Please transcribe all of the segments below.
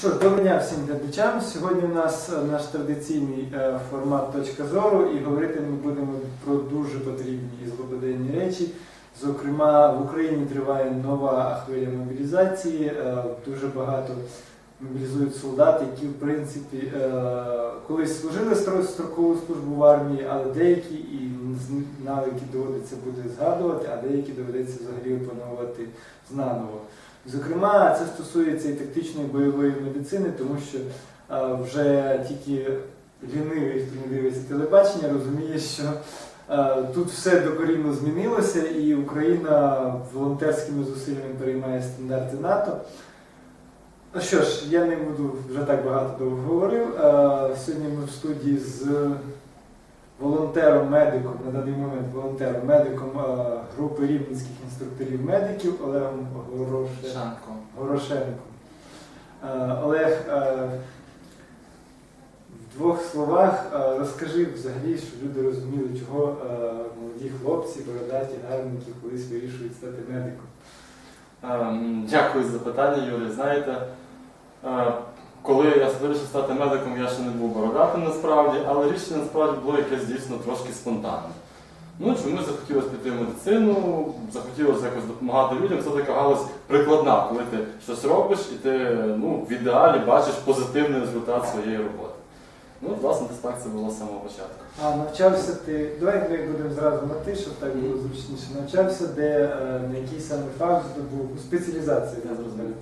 Що ж, доброго дня всім глядачам. Сьогодні у нас е, наш традиційний е, формат точка зору і говорити ми будемо про дуже потрібні і злободенні речі. Зокрема, в Україні триває нова хвиля мобілізації. е, Дуже багато мобілізують солдат, які в принципі колись служили строкову службу в армії, але деякі і навики доводиться буде згадувати, а деякі доведеться взагалі опановувати знаново. Зокрема, це стосується і тактичної бойової медицини, тому що вже тільки лінивий, хто не дивиться телебачення, розуміє, що тут все докорінно змінилося, і Україна волонтерськими зусиллями переймає стандарти НАТО. Ну що ж, я не буду вже так багато довго говорив. Сьогодні ми в студії з волонтером-медиком, на даний момент волонтером-медиком е, групи рівненських інструкторів-медиків Олегом Горошенком. Шанко. Горошенко. Е, Олег, в двох словах розкажи взагалі, щоб люди розуміли, чого молоді хлопці, бородаті, гарники колись вирішують стати медиком. Дякую за запитання, Юрій. Знаєте, коли я вирішив стати медиком, я ще не був бородатим насправді, але рішення насправді було якесь дійсно трошки спонтанне. Ну, чомусь захотілося піти в медицину, захотілося якось допомагати людям. Це така галузь прикладна, коли ти щось робиш і ти ну, в ідеалі бачиш позитивний результат своєї роботи. Ну, власне, десь так це було з самого початку. А навчався ти, давай будемо зразу на ти, щоб так було зручніше. Навчався, де е, на який саме фах здобув спеціалізацію. Я зрозумів.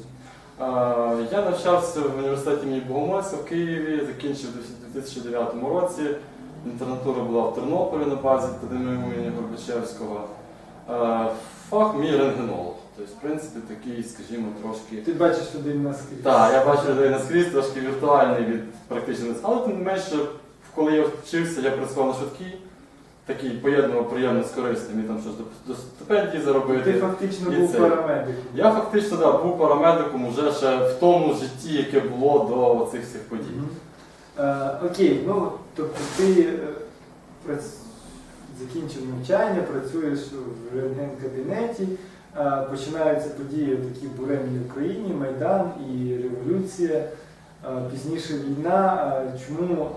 Я навчався в університеті імені Богомольця в Києві, закінчив у 2009 році. Інтернатура була в Тернополі на базі академії імені Горбачевського. Фах мій рентгенолог. Тобто, в принципі, такий, скажімо, трошки. Ти бачиш людей наскрізь. Так, я бачу людей наскрізь, трошки віртуальний від практичної. Але тим не менше, коли я вчився, я працював на швидкій, такий поєднував приємне з корисним і там щось до, стипендії заробити. Ти фактично І був це- парамедиком. Я фактично да, був парамедиком уже ще в тому житті, яке було до цих всіх подій. Мгм. Е, окей, ну тобто ти е, прац- закінчив навчання, працюєш в рентген-кабінеті, е, починаються події такі буремні в Україні, Майдан і революція, е, пізніше війна. Чому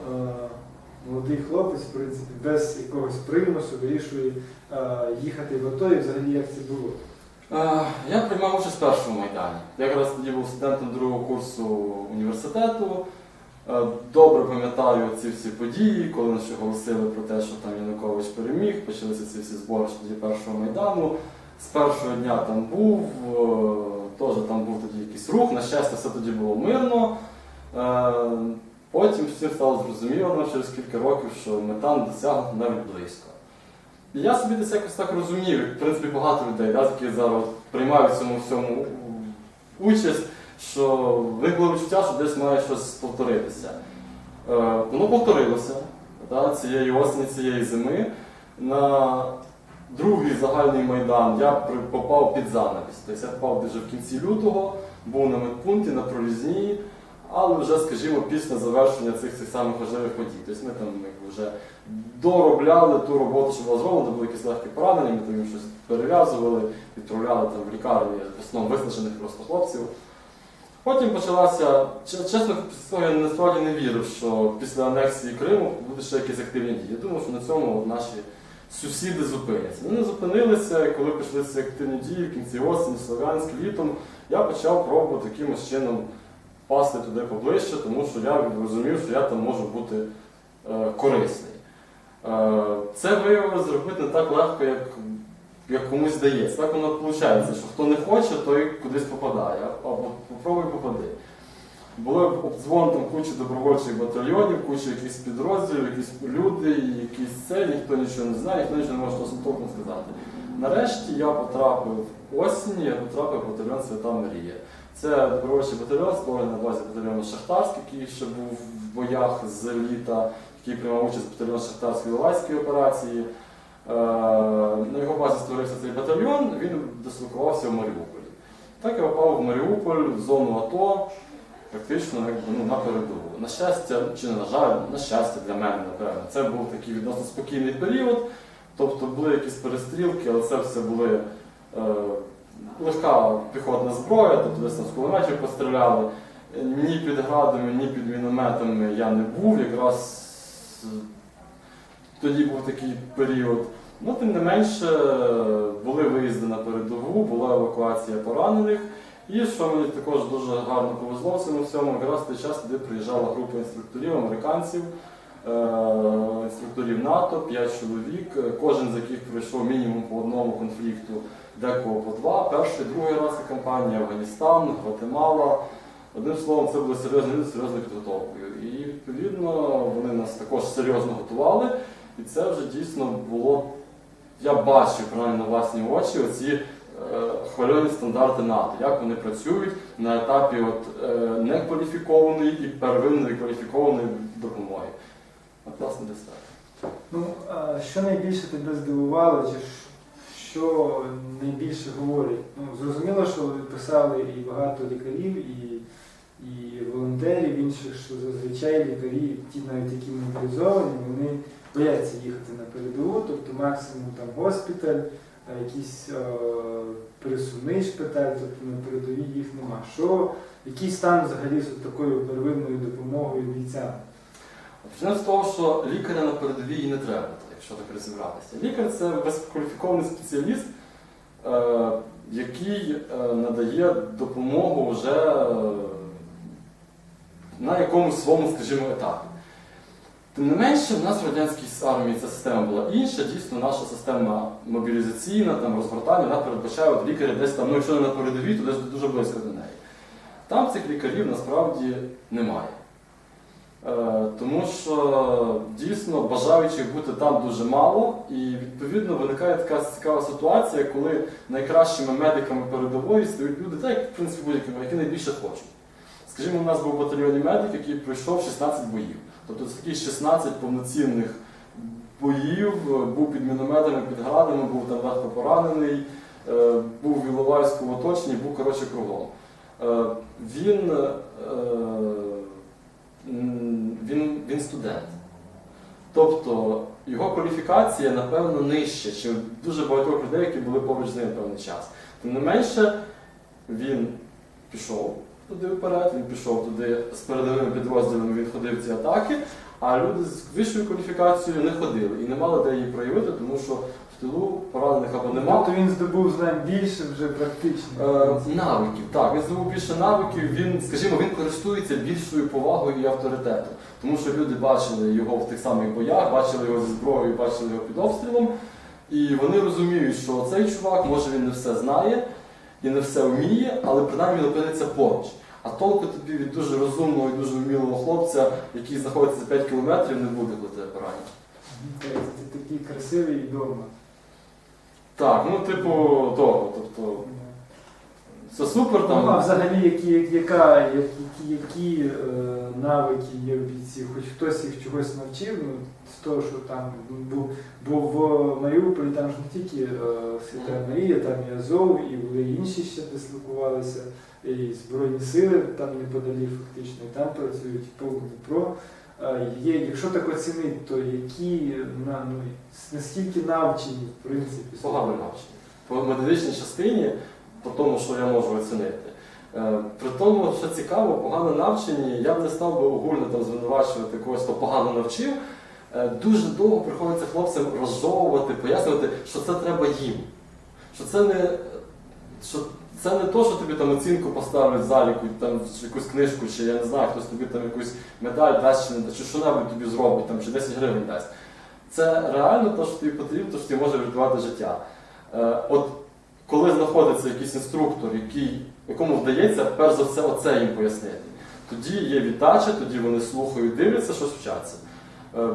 молодий хлопець, в принципі, без якогось примусу вирішує е, їхати в АТО і взагалі як це було? Е, Я приймав участь в першому майдані. Я якраз тоді був студентом другого курсу університету. Е, Добре пам'ятаю ці всі події, коли наші оголосили про те, що там Янукович переміг, почалися ці всі збори тоді першого майдану. З першого дня там був, теж там був тоді якийсь рух, на щастя, все тоді було мирно. Потім всім стало зрозуміло через кілька років, що мета не досягнута навіть близько. І я собі десь якось так розумів, і, в принципі, багато людей, да, які зараз приймають в цьому всьому участь, що в них відчуття, що десь має щось повторитися. Е, воно повторилося да, цієї осені, цієї зими. На другий загальний майдан я попав під занавіс. Тобто я попав вже в кінці лютого, був на медпункті, на прорізні, але вже, скажімо, після завершення цих, цих самих важливих подій. Тобто ми там якби, вже доробляли ту роботу, що була зроблена, були якісь легкі поранення, ми там їм щось перев'язували, відправляли там в лікарні в основному визначених просто хлопців. Потім почалася, чесно, цього я насправді не вірив, що після анексії Криму будуть ще якісь активні дії. Я думав, що на цьому наші сусіди зупиняться. Вони зупинилися, і коли пішли ці активні дії в кінці осені, Слов'янськ, літом, я почав пробувати якимось чином пасти туди поближче, тому що я розумів, що я там можу бути е, корисний. Е, це виявилося зробити не так легко, як, як комусь здається. Так воно виходить, що хто не хоче, той кудись попадає. Або попробуй попади. Були обдзвон там кучі добровольчих батальйонів, куча якихось підрозділів, якісь люди, якісь це, ніхто нічого не знає, ніхто нічого не може толком сказати. Нарешті я потрапив осінь, я потрапив в батальйон Свята Марія. Це добровольчий батальйон, створений на базі батальйону Шахтарськ, який ще був в боях з літа, який приймав участь батальйон Шахтарської Іловайської операції. Е, На його базі створився цей батальйон, він дислокувався в Маріуполі. Так я попав в Маріуполь, в зону АТО, практично ну, на передову. На щастя, чи на жаль, на щастя для мене, напевно. Це був такий відносно спокійний період. Тобто були якісь перестрілки, але це все були е, легка піхотна зброя, тобто десь там з кулеметів постріляли. Ні під градами, ні під мінометами я не був. Якраз тоді був такий період. Ну, тим не менше, були виїзди на передову, була евакуація поранених. І що мені також дуже гарно повезло в цьому всьому, якраз в той час туди приїжджала група інструкторів, американців, інструкторів НАТО, 5 чоловік, е, кожен з яких пройшов мінімум по одному конфлікту, декого по два. Перший, другий раз кампанія Афганістан, Гватемала. Одним словом, це люди з серйозною підготовкою. І відповідно вони нас також серйозно готували. І це вже дійсно було. Я бачив принаймні на власні очі оці е, хвильові стандарти НАТО, як вони працюють на етапі от, е, некваліфікованої і первинної кваліфікованої допомоги. От, власне. Ну, а що найбільше тебе здивувало, чи що найбільше говорить? Ну, зрозуміло, що писали і багато лікарів, і, і волонтерів, інших, що зазвичай лікарі, ті навіть які мобілізовані, вони бояться їхати на передову, тобто максимум там госпіталь, якийсь пересувний шпиталь, тобто на передовій їх нема. Що, який стан взагалі з такою первинною допомогою бійцям? Почнемо з того, що лікаря на передовій не треба, якщо так розібратися. Лікар це висококваліфікований спеціаліст, е, який е, надає допомогу вже е, на якомусь своєму, скажімо, етапі. Тим не менше, в нас в радянській армії ця система була інша. Дійсно, наша система мобілізаційна, там, розгортання, вона передбачає от лікаря десь там, ну якщо не на передовій, то десь дуже близько до неї. Там цих лікарів насправді немає. Е, Тому що дійсно бажаючих бути там дуже мало, і відповідно виникає така цікава ситуація, коли найкращими медиками передової стають люди, так в принципі будь-які, які найбільше хочуть. Скажімо, у нас був в батальйоні медик, який пройшов 16 боїв. Тобто це такі 16 повноцінних боїв, був під мінометами, під градами, був там легко поранений, е, був в Іловайському оточенні, був коротше кругом. Е, Він, він, він студент. Тобто його кваліфікація, напевно, нижча, ніж дуже багатьох людей, які були поруч з ним певний час. Тим не менше, він пішов туди вперед, він пішов туди з передовими підрозділами, він ходив ці атаки, а люди з вищою кваліфікацією не ходили і не мали де її проявити, тому що тилу поранених або нема. Тобто він здобув знань більше вже практично. Е, навиків, так, він здобув більше навиків, він, скажімо, він користується більшою повагою і авторитетом. Тому що люди бачили його в тих самих боях, бачили його зі зброєю, бачили його під обстрілом. І вони розуміють, що цей чувак, може він не все знає і не все вміє, але принаймні опиниться поруч. А толку тобі від дуже розумного і дуже вмілого хлопця, який знаходиться за 5 кілометрів, не буде, коли тебе поранять. Ти такий красивий і вдома. Так, ну типу того, тобто це супер Ну, а взагалі, які, яка, які, які е, навики є в бійців? Хоч хтось їх чогось навчив, ну, з того, що там був, був в Маріуполі, там ж не тільки е, Свята Марія, там і Азов, і були інші ще дислокувалися, і Збройні сили там неподалік фактично, і там працюють полк Дніпро. Е, Є, якщо так оцінити, то які на, ну, наскільки навчені, в принципі, Погано навчені. По медичній частині, по тому, що я можу оцінити. Е, При тому, що цікаво, погано навчені, я б не став би огульно там звинувачувати когось, хто погано навчив. Е, Дуже довго приходиться хлопцям розжовувати, пояснювати, що це треба їм. Що це не, що це не то, що тобі там оцінку поставлять в заліку, там, якусь книжку, чи я не знаю, хтось тобі там якусь медаль дасть, чи не дасть, чи що-небудь тобі зробить, там, чи 10 гривень дасть. Це реально те, що тобі потрібно, те, що тобі може врятувати життя. Е, от коли знаходиться якийсь інструктор, який, якому вдається, перш за все, оце їм пояснити, тоді є віддача, тоді вони слухають, дивляться, щось вчаться. Е,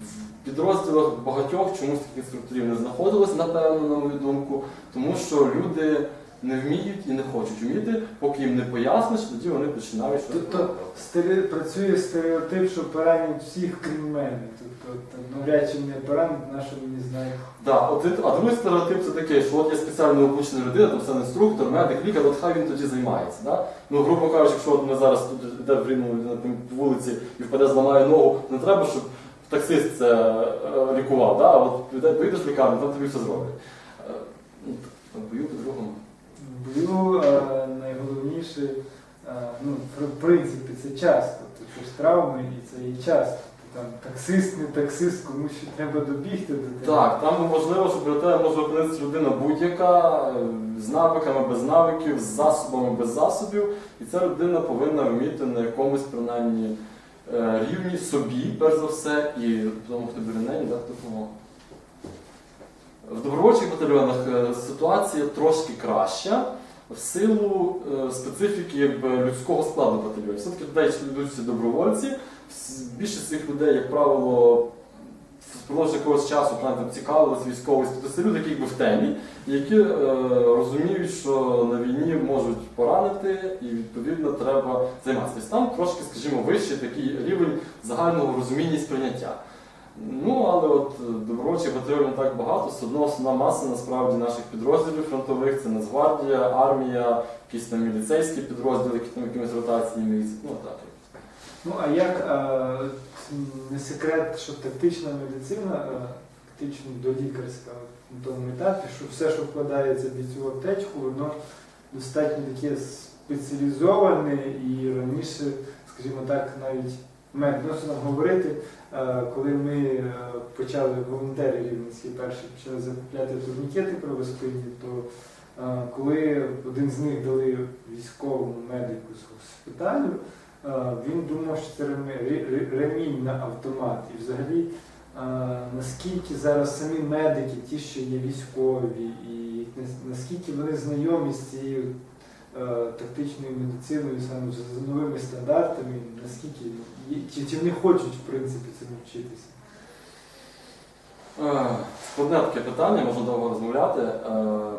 в підрозділах багатьох чомусь таких інструкторів не знаходилось, напевно, на мою думку, тому що люди не вміють і не хочуть вміти, поки їм не поясниш, тоді вони починають щось Тобто робити. стере- працює стереотип, що поранять всіх, крім мене. Тобто там, навряд чи мене на що мені знають. Да, от, і- а другий стереотип це такий, що от є спеціально обучена людина, там сам інструктор, медик, лікар, от хай він тоді займається. Да? Ну, грубо кажучи, якщо от ми зараз тут йде в Рівному людина по вулиці і впаде, зламає ногу, не треба, щоб таксист це е, лікував. Да? А От піде- поїдеш в лікарню, там тобі все зроблять. Е, ну, так, Бою по-другому. В бою е, найголовніше е, ну, про, принципі це час. Тобто це ж травми і це і час. Тобто, там таксист, не таксист, комусь ще треба добігти до тебе. Так, там можливо, що біля тебе може опинитися людина будь-яка, е, з навиками без навиків, з засобами без засобів, і ця людина повинна вміти на якомусь принаймні рівні собі, перш за все, і тому, хто біля неї дати допомогу. В добровольчих батальйонах е, ситуація трошки краща в силу е, специфіки людського складу батальйонів. Все-таки людей йдуть добровольці. Більшість цих людей, як правило, впродовж якогось часу цікавилися військовою, тобто це люди, які в темі, які е, розуміють, що на війні можуть поранити, і відповідно треба займатися. Тобто там трошки, скажімо, вищий такий рівень загального розуміння і сприйняття. Ну, але от е, добровольчих батальйонів так багато, все одно основна маса насправді наших підрозділів фронтових це Нацгвардія, армія, якісь там міліцейські підрозділи, які там якимись ротаціями. Ну так. Ну а як е, не секрет, що тактична медицина, е, тактично долікарська на тому етапі, що все, що вкладається в цю аптечку, воно достатньо таке спеціалізоване і раніше, скажімо так, навіть відносно нам говорити, е, коли ми е, почали волонтери рівненські перші почали закупляти турнікети кровоспинні, то е, коли один з них дали військовому медику з госпіталю, він думав, що це ремі- ре- ре- ремінь на автомат. І взагалі, наскільки зараз самі медики, ті, що є військові, і наскільки вони знайомі з цією тактичною медициною, саме з новими стандартами, наскільки чи, чи вони хочуть в принципі цим вчитися? Е, Складне таке питання, можна довго розмовляти. Е,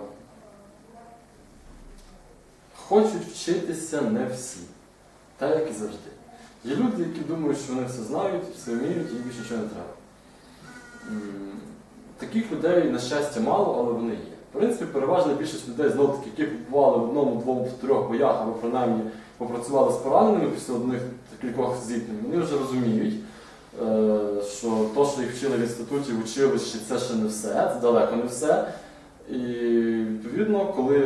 Хочуть вчитися не всі, так як і завжди. Є люди, які думають, що вони все знають, все вміють, і більше нічого не треба. Таких людей, на щастя, мало, але вони є. В принципі, переважна більшість людей, знову таки, які побували в одному, двох, трьох боях, або принаймні попрацювали з пораненими після одних кількох зіткнень, вони вже розуміють, е, що то, що їх вчили в інституті, училищі, це ще не все, це далеко не все. І відповідно, коли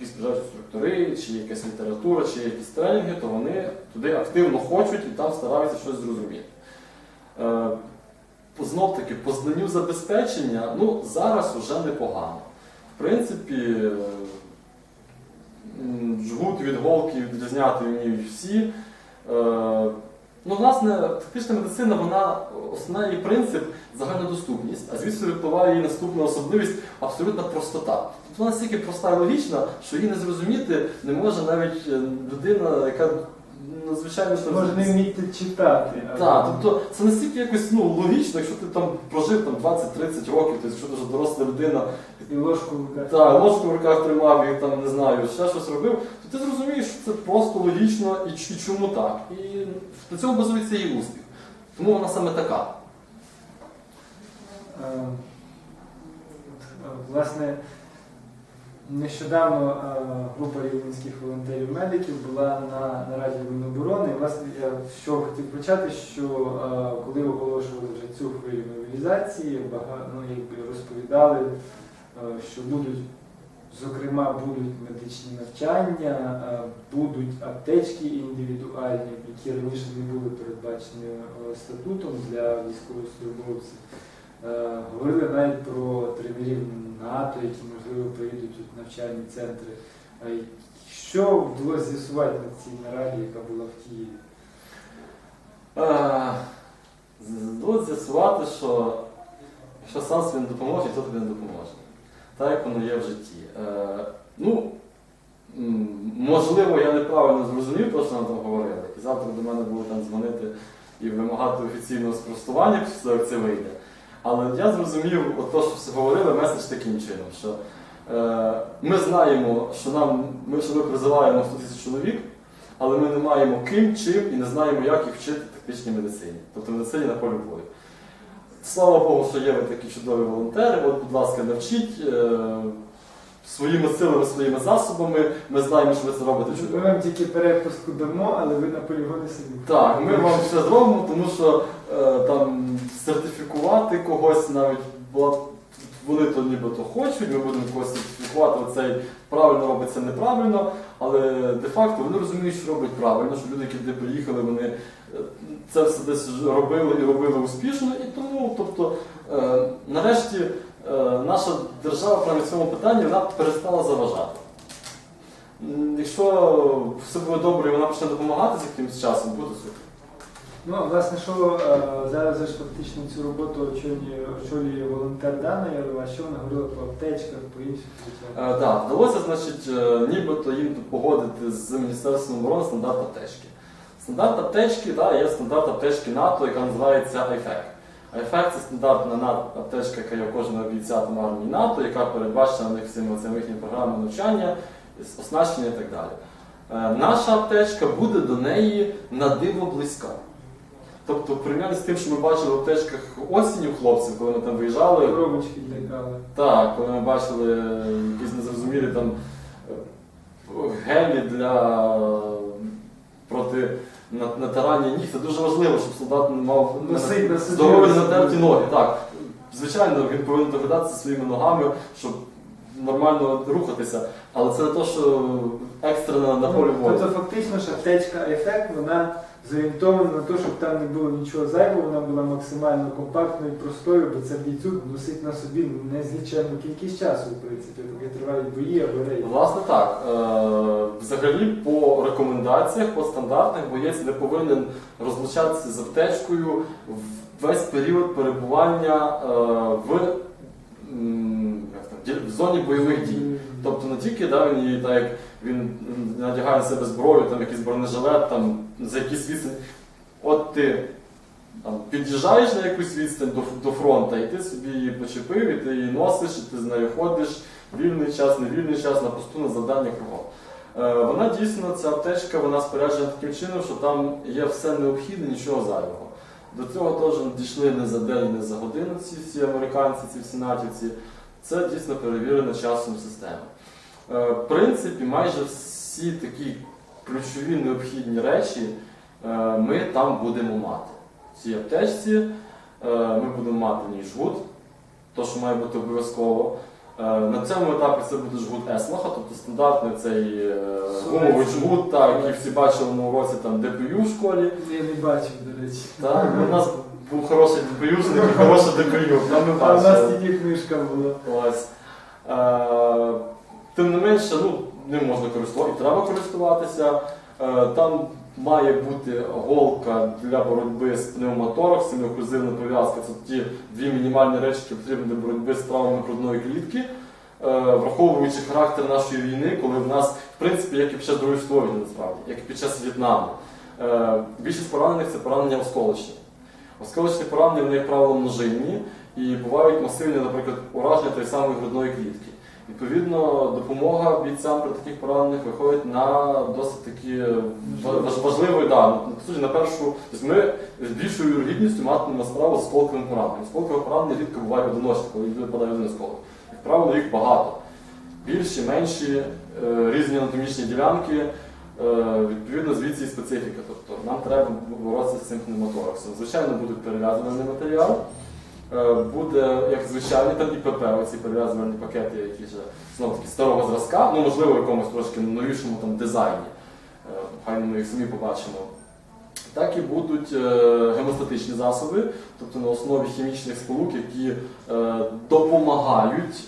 якісь приїжджають інструктори, чи якась література, чи якісь тренінги, то вони туди активно хочуть і там стараються щось зрозуміти. Е, Знов таки, по знанню забезпечення, ну, зараз вже непогано. В принципі, жгут від голки відрізняти вміють всі. Е, Ну, власне, тактична медицина, вона основний її принцип загальнодоступність, а звідси випливає її наступна особливість абсолютна простота. Тобто вона настільки проста і логічна, що її не зрозуміти не може навіть е, людина, яка надзвичайно що Може не вміти читати. так, тобто це настільки якось ну, логічно, якщо ти там прожив там 20-30 років, тобто, якщо ти вже доросла людина, і ложку в руках. та ложку в руках тримав і там не знаю, ще щось робив, то ти зрозумієш, що це просто логічно і, ч- і чому так. І на цьому базується її успіх. Тому вона саме така. Е, от, е, Власне, нещодавно е, група рівненських волонтерів-медиків була на нараді Міноборони. Власне, я чого хотів почати, що е, коли оголошували вже цю хвилю мобілізації, багато ну, якби розповідали, е, що будуть, зокрема, будуть медичні навчання, будуть аптечки індивідуальні, які раніше не були передбачені статутом для військовослужбовців. Е, Говорили навіть про тренерів НАТО, які, можливо, приїдуть у навчальні центри. Що вдалося з'ясувати на цій нараді, яка була в Києві? Е, Вдалося з'ясувати, що якщо сам собі не допоможе, то тобі не допоможе. Так як воно є в житті. Е, ну, можливо, я неправильно зрозумів, те, що нам там говорили. І завтра до мене будуть там дзвонити і вимагати офіційного спростування, після як це вийде. Але я зрозумів, от то, що говорили, меседж таким чином, що е, ми знаємо, що нам ми, що ми призиваємо 100 тисяч чоловік, але ми не маємо ким, чим і не знаємо, як їх вчити тактичній медицині, тобто медицині на полі бою. Слава Богу, що є ви такі чудові волонтери. От, будь ласка, навчіть е, своїми силами, своїми засобами. Ми знаємо, що ви це робите Ми вам тільки перепустку дамо, але ви на полігони самі. Так, ми вам все зробимо, тому що е, там сертифікувати когось навіть вони то нібито хочуть, ми будемо когось сертифікувати, оцей правильно робить це неправильно, але де-факто вони розуміють, що роблять правильно, що люди, які туди приїхали, вони е, це все десь робили і робили успішно. І тому, тобто, е, нарешті, е, наша держава прямо в цьому питанні вона перестала заважати. Якщо все буде добре і вона почне допомагати з якимось часом, буде супер. Ну, власне, що е, зараз ж фактично цю роботу очолює, волонтер Дана Ярова, що вона говорила по аптечках, по інших речах. Е, Так, вдалося, значить, е, нібито їм погодити з Міністерством оборони стандарт аптечки. Стандарт аптечки, да, є стандарт аптечки НАТО, яка називається IFEC. IFEC це стандартна аптечка, яка є у кожного армії НАТО, яка передбачена в них всіми цими їхніми програмами навчання, оснащення і так далі. Наша аптечка буде до неї на диво близька. Тобто, в з тим, що ми бачили в аптечках осінню хлопців, коли ми там виїжджали, Коробочки кави. так, коли ми бачили якісь незрозумілі там е, гелі для проти натирання ніг, це дуже важливо, щоб солдат мав здорові натерті ноги. Так. Звичайно, він повинен доглядатися своїми ногами, щоб нормально рухатися, але це не те, що екстрено на полі бою. Тобто фактично ж аптечка ефект, вона зорієнтована на те, щоб там не було нічого зайвого, вона була максимально компактною і простою, бо це бійцю носить на собі незліченну кількість часу, в принципі, поки тривають бої або рейди. Власне так. Е, Взагалі по рекомендаціях, по стандартних боєць не повинен розлучатися з аптечкою в весь період перебування е, в, в зоні бойових дій. Тобто не тільки да, він її, так як він надягає на себе зброю, там якийсь бронежилет, там за якісь відстань. От ти там, під'їжджаєш на якусь відстань до, до фронту, і ти собі її почепив, і ти її носиш, і ти з нею ходиш, вільний час, невільний час на посту на завдання кругом. Е, вона дійсно, ця аптечка, вона споряджена таким чином, що там є все необхідне, нічого зайвого. До цього теж дійшли не за день, не за годину ці всі американці, ці всі натівці. Це дійсно перевірена часом система. Е, В принципі, майже всі такі ключові необхідні речі е, ми там будемо мати. В цій аптечці е, ми будемо мати в ній жгут, то, що має бути обов'язково. На цьому етапі це буде жгут Еслаха, тобто стандартний цей гумовий жгут, який всі бачили на уроці там ДПЮ в школі. Я не бачив, до речі. Так, у нас був хороший ДПЮшник і хороший. Там А у нас тільки книжка була. Ось. Е, тим не менше, ну, ним можна користуватися, треба користуватися. Е, там має бути голка для боротьби з пневмотораксом, оклюзивна пов'язка. Це ті дві мінімальні речі, які потрібні для боротьби з травмами грудної клітки. Е, враховуючи характер нашої війни, коли в нас, в принципі, як і під час Другої війни, насправді, як і під час В'єтнаму, е, більшість поранених це поранення осколочні. Осколочні поранення, вони, як правило, множинні і бувають масивні, наприклад, ураження тої самої грудної клітки. Відповідно, допомога бійцям при таких пораненнях виходить на досить таки ва- важливий, да, на першу. Тобто ми з більшою вірогідністю матимемо справу з осколковим пораненням. Осколкове поранення рідко буває одиночне, коли людина падає один осколок. Як правило, їх багато. Більші, менші, е, різні анатомічні ділянки. Е, Відповідно, звідси і специфіка. Тобто нам треба боротися з цим пневмотораксом. Звичайно, будуть перев'язувальний матеріал. Е, Буде, як звичайний, там ІПП, оці перев'язувальні пакети, які вже знову таки старого зразка, ну можливо, в якомусь трошки новішому там дизайні. Е, Хай ми їх самі побачимо. Так і будуть гемостатичні засоби, тобто на основі хімічних сполук, які допомагають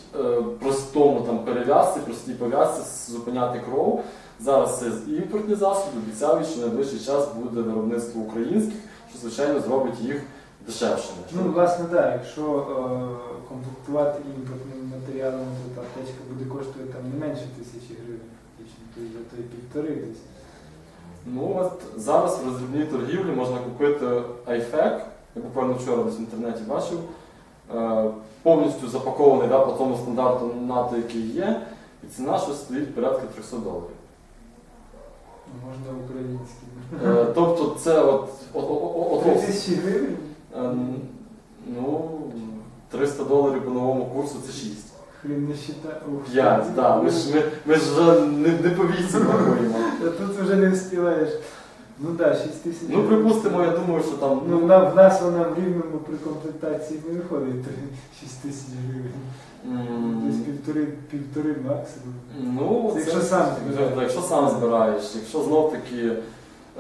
простому там, перев'язці, простій пов'язці зупиняти кров. Зараз це імпортні засоби, обіцяють, що найближчий час буде виробництво українських, що звичайно зробить їх дешевшими. Ну, власне, так, якщо е, комплектувати імпортними матеріалами, то та аптечка буде коштувати там не менше тисячі гривень, фактично, то й за то й півтори десь. Ну от зараз в роздрібній торгівлі можна купити iFac, я буквально вчора десь в інтернеті бачив, е, повністю запакований да, по тому стандарту НАТО, який є, і ціна щось стоїть порядка 300 доларів. Можна український. Е, Тобто це от, от, от, от, Три от, тисячі гривень? е, ну, 300 доларів по новому курсу це 6. Хрін не считає. Ух. 5, так. Ми ж, ми, ми ж вже не, не по віці рахуємо. Тут вже не встигаєш. Ну так, да, 6 тисяч. Ну, припустимо, я думаю, що там. Ну, на, в нас вона в рівному при комплектації не виходить 6 тисяч гривень. м, Десь півтори, півтори максимум. Ну, Це якщо сам збираєш. Так, Якщо сам збираєш, якщо знов таки,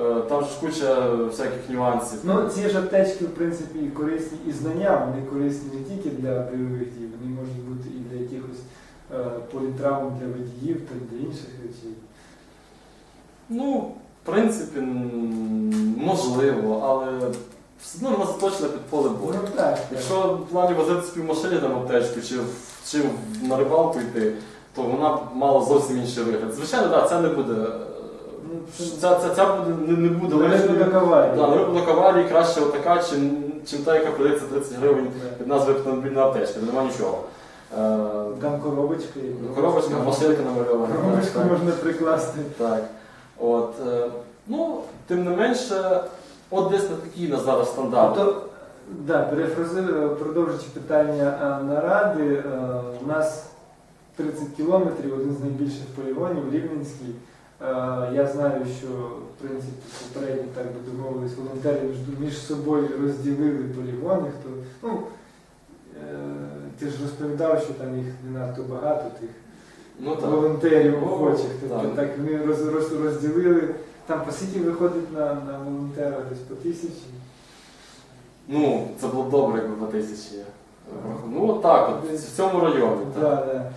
е, там ж куча всяких нюансів. Ну, ці ж аптечки, в принципі, і корисні і знання, вони корисні не тільки для бойових дій, вони можуть бути і для якихось е, політравм для водіїв та для інших речей. Ну, в принципі, можливо, але все одно вона заточена під поле бою. Ну. Якщо в плані возити собі в машині там аптечку чи, чи на рибалку йти, то вона б мала зовсім інший вигляд. Звичайно, так, це не буде. е, Ця, ця, ця буде, не, не буде Залежно аварії. На краще отака, чим, чим та, яка продається 30 гривень від назви автомобільна аптечка, нема нічого. Е, Там коробочка коробочка, машинка намальована. Коробочку можна прикласти. Так. От, е, ну, тим не менше, от десь на такий на зараз стандарт. Тобто, да, перефразую, продовжуючи питання а, наради, е, у нас 30 кілометрів, один з найбільших полігонів, Рівненський. Е, Я знаю, що в принципі попередньо так би домовились, волонтери між, собою розділили полігони. Хто, ну, е, ти ж розповідав, що там їх не надто багато, тих Ну, так. волонтерів охочих. Тобто так. так вони роз, роз, розділили. Там по скільки виходить на, на волонтера десь по тисячі. Ну, це було б добре, якби по тисячі. Ну, от так, от, в цьому районі. Так. Да, да.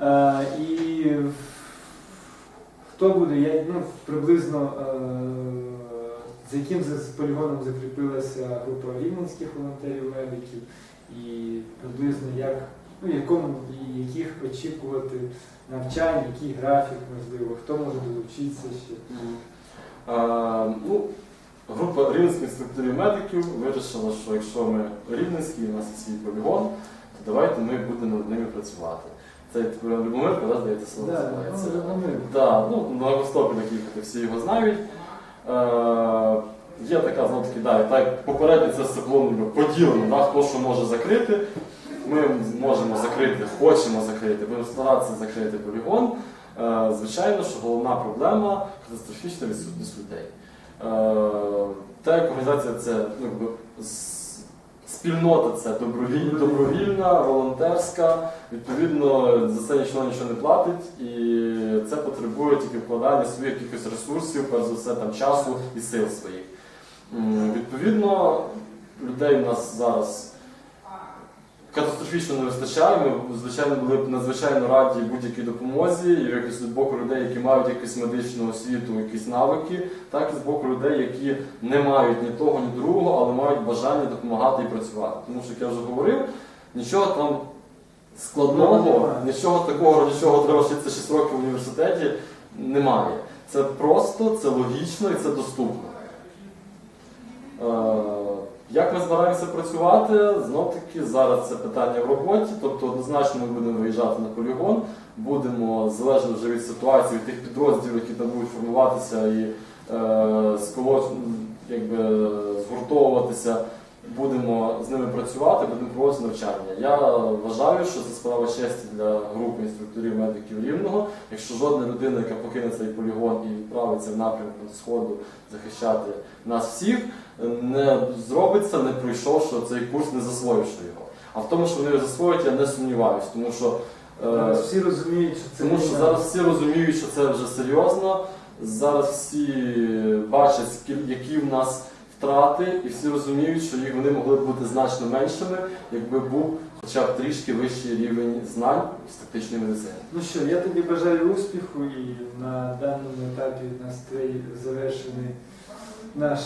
А, і хто буде? Я, ну, приблизно е, за яким з полігоном закріпилася група рівненських волонтерів-медиків і приблизно як, ну, якому яких очікувати навчань, який графік можливо, хто може долучитися ще. Е, ну, група рівненських інструкторів медиків вирішила, що якщо ми рівненські, у нас є свій полігон, то давайте ми будемо над ними працювати. Це Любомирка, да, здається, село Да, називається. ну, Да, ну, на Гостопілях їхати, всі його знають. Е, є така, знову таки, да, і так попередньо це все було поділено, да, хто що може закрити. Ми можемо закрити, хочемо закрити, будемо старатися закрити полігон. Е, звичайно, що головна проблема катастрофічна відсутність людей. Е, та як організація це ну, якби, спільнота це добровіль, добровільна, волонтерська, відповідно за це нічого нічого не платить, і це потребує тільки вкладання своїх якихось ресурсів, перш за все там часу і сил своїх. Відповідно, людей у нас зараз катастрофічно не вистачає. Ми, звичайно, були б надзвичайно раді будь-якій допомозі, і якось з боку людей, які мають якусь медичну освіту, якісь навики, так і з боку людей, які не мають ні того, ні другого, але мають бажання допомагати і працювати. Тому що, як я вже говорив, нічого там складного, нічого такого, ради чого треба вчитися 6 років в університеті, немає. Це просто, це логічно і це доступно. Як ми збираємося працювати? Знов таки зараз це питання в роботі, тобто однозначно ми будемо виїжджати на полігон, будемо залежно вже від ситуації, від тих підрозділів, які там будуть формуватися і е, сколо- якби, згуртовуватися, будемо з ними працювати, будемо проводити навчання. Я вважаю, що це справа честі для групи інструкторів медиків рівного. Якщо жодна людина, яка покине цей полігон і відправиться в напрямку сходу захищати нас всіх, не зробиться, не пройшовши цей курс, не засвоївши його. А в тому, що вони його засвоять, я не сумніваюся, тому що. е, Зараз всі розуміють, що це тому що війна. зараз всі розуміють, що це вже серйозно. Зараз всі бачать, скіль- які в нас втрати, і всі розуміють, що їх вони могли б бути значно меншими, якби був хоча б трішки вищий рівень знань з тактичної медицини. Ну що, я тобі бажаю успіху і на даному етапі у нас твій завершений наш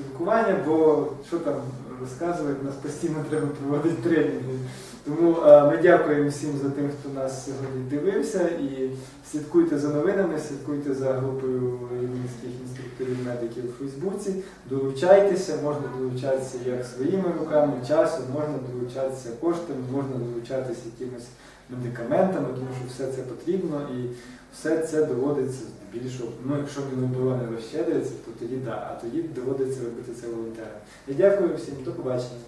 спілкування, бо що там розказувати, нас постійно треба проводити тренінги. Тому е, ми дякуємо всім за тим, хто нас сьогодні дивився і слідкуйте за новинами, слідкуйте за групою рівненських інструкторів медиків у Фейсбуці. Долучайтеся, можна долучатися як своїми руками, часом, можна долучатися коштами, можна долучатися якимось медикаментами, тому що все це потрібно і все це доводиться здебільшого. Ну, якщо МінОБО не розщедриться, то тоді да, а тоді доводиться робити це волонтером. Я дякую всім, до побачення.